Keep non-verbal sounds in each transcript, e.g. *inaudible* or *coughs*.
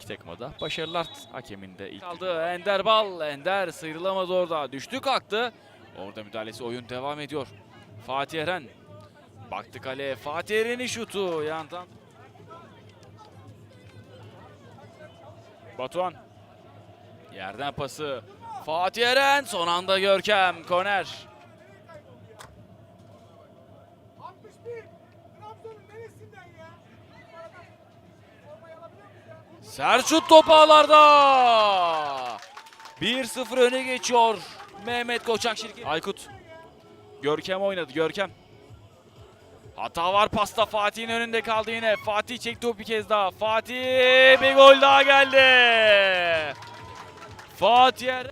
İki takıma da başarılar hakeminde ilk. Kaldı Ender Bal. Ender sıyrılamadı orada. Düştü kalktı. Orada müdahalesi oyun devam ediyor. Fatih Eren. Baktı kaleye. Fatih Eren'in şutu yandan. Batuhan. Yerden pası. Fatih Eren son anda Görkem. Koner. Selçuk top ağlarda. 1-0 öne geçiyor. Mehmet Koçak şirket. Aykut. Görkem oynadı. Görkem. Hata var pasta Fatih'in önünde kaldı yine. Fatih çekti topu bir kez daha. Fatih bir gol daha geldi. Fatih Er-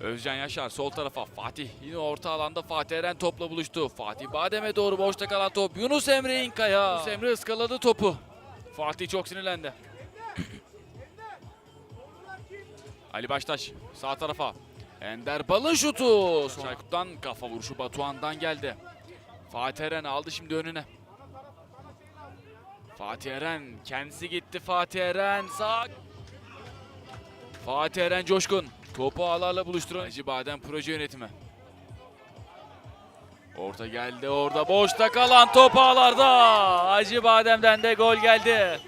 Özcan Yaşar sol tarafa Fatih yine orta alanda Fatih Eren topla buluştu. Fatih Badem'e doğru boşta kalan top Yunus Emre İnkaya. Yunus Emre ıskaladı topu. Fatih çok sinirlendi. *coughs* Ali Baştaş sağ tarafa. Ender Bal'ın şutu. Şaykut'tan kafa vuruşu Batuhan'dan geldi. Fatih Eren aldı şimdi önüne. Fatih Eren kendisi gitti Fatih Eren sağ. Fatih Eren Coşkun. Topu ağlarla buluşturan Hacı Badem proje yönetimi. Orta geldi orada boşta kalan top ağlarda. Hacı Badem'den de gol geldi.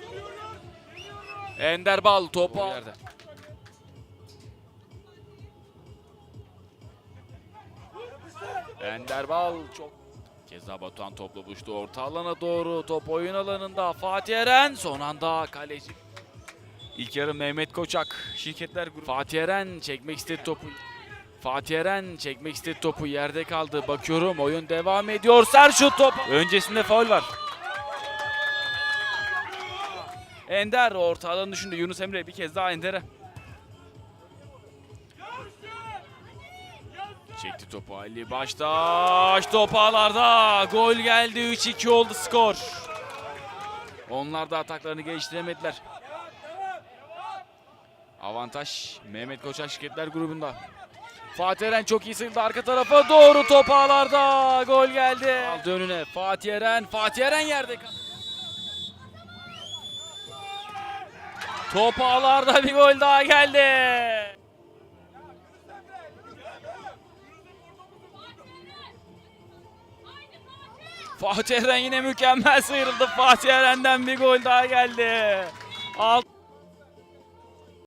Ender Bal topu yerde. Ender Bal çok Keza Batuhan topla buluştu orta alana doğru top oyun alanında Fatih Eren son anda kaleci. İlk yarı Mehmet Koçak şirketler grubu. Fatih Eren çekmek istedi topu. Fatih Eren çekmek istedi topu yerde kaldı. Bakıyorum oyun devam ediyor. Serşut top. Öncesinde faul var. Ender orta düşündü. Yunus Emre bir kez daha Ender'e. Çekti topu Ali Baştaş top ağlarda. Gol geldi 3-2 oldu skor. Onlar da ataklarını geliştiremediler. Avantaj Mehmet Koçak Şirketler grubunda. Fatih Eren çok iyi sıyrıldı arka tarafa doğru top ağlarda. Gol geldi. Aldı önüne Fatih Eren. Fatih Eren yerde. Top ağlarda bir gol daha geldi. Fatih Eren yine mükemmel sıyrıldı. Fatih Eren'den bir gol daha geldi. Alt